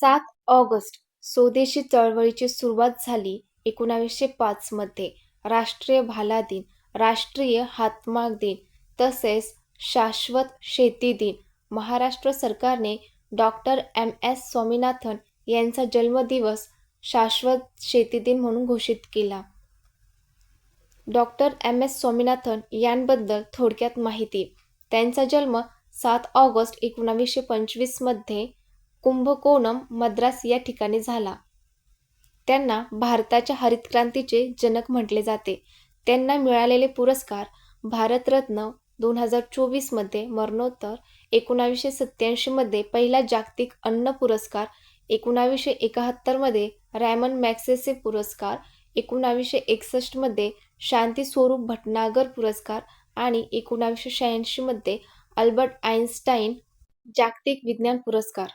सात ऑगस्ट स्वदेशी चळवळीची सुरुवात झाली एकोणावीसशे पाचमध्ये राष्ट्रीय भाला दिन राष्ट्रीय हातमाग दिन तसेच शाश्वत शेती दिन. महाराष्ट्र सरकारने डॉक्टर एम. एस. स्वामीनाथन यांचा जन्मदिवस शाश्वत शेती दिन म्हणून घोषित केला. Doctor M. एस. स्वामीनाथन यांबद्दल थोडक्यात माहिती. त्यांचा जन्म सात ऑगस्ट एकोणावीसशे पंचवीसमध्ये कुंभकोणम मद्रास या ठिकाणी झाला. त्यांना भारताच्या हरितक्रांतीचे जनक म्हटले जाते. त्यांना मिळालेले पुरस्कार भारतरत्न दोन हजार चोवीसमध्ये मरणोत्तर एकोणावीसशे सत्त्याऐंशीमध्ये पहिला जागतिक अन्न पुरस्कार एकोणावीसशे एकाहत्तरमध्ये रॅमन मॅग्सेसे पुरस्कार एकोणावीसशे एकसष्टमध्ये शांती स्वरूप भटनागर पुरस्कार आणि एकोणावीसशे शहाऐंशीमध्ये अल्बर्ट आइन्स्टाईन जागतिक विज्ञान पुरस्कार.